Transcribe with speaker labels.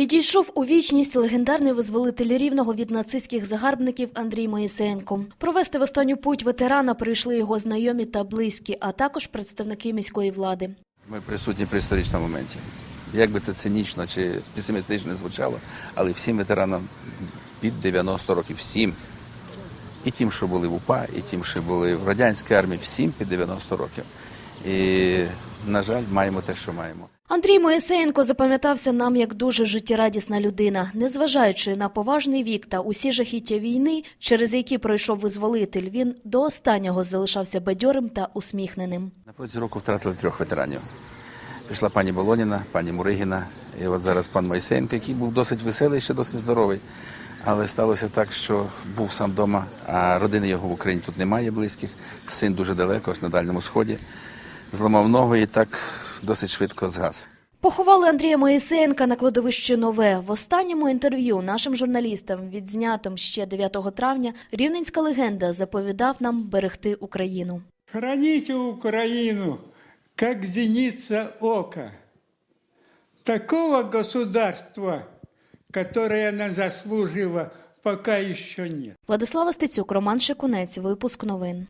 Speaker 1: Відійшов у вічність легендарний визволитель рівного від нацистських загарбників Андрій Моїсеєнко. Провести в останню путь ветерана прийшли його знайомі та близькі, а також представники міської влади.
Speaker 2: Ми присутні при історичному моменті. Як би це цинічно чи песимістично звучало, але всім ветеранам під 90 років, всім. І тим, що були в УПА, і тим, що були в радянській армії, всім під 90 років. І, на жаль, маємо те, що маємо.
Speaker 1: Андрій Моїсеєнко запам'ятався нам як дуже життєрадісна людина, незважаючи на поважний вік та усі жахіття війни, через які пройшов визволитель, він до останнього залишався бадьорим та усміхненим.
Speaker 2: На протязі року втратили трьох ветеранів. Пішла пані Болоніна, пані Муригіна, і от зараз пан Майсенко, який був досить веселий, ще досить здоровий. Але сталося так, що був сам вдома, а родини його в Україні тут немає близьких. Син дуже далеко, на Дальньому Сході. Зламав ногу і так досить швидко згас.
Speaker 1: Поховали Андрія Моїсеєнка на кладовищі Нове. В останньому інтерв'ю нашим журналістам, відзнятим ще 9 травня, рівненська легенда заповідав нам берегти Україну.
Speaker 3: Храните Украину, как зеница ока. Такого государства, которое она заслужила, пока еще нет.
Speaker 1: Владислава Стецюк, Роман Шикунець, випуск новин.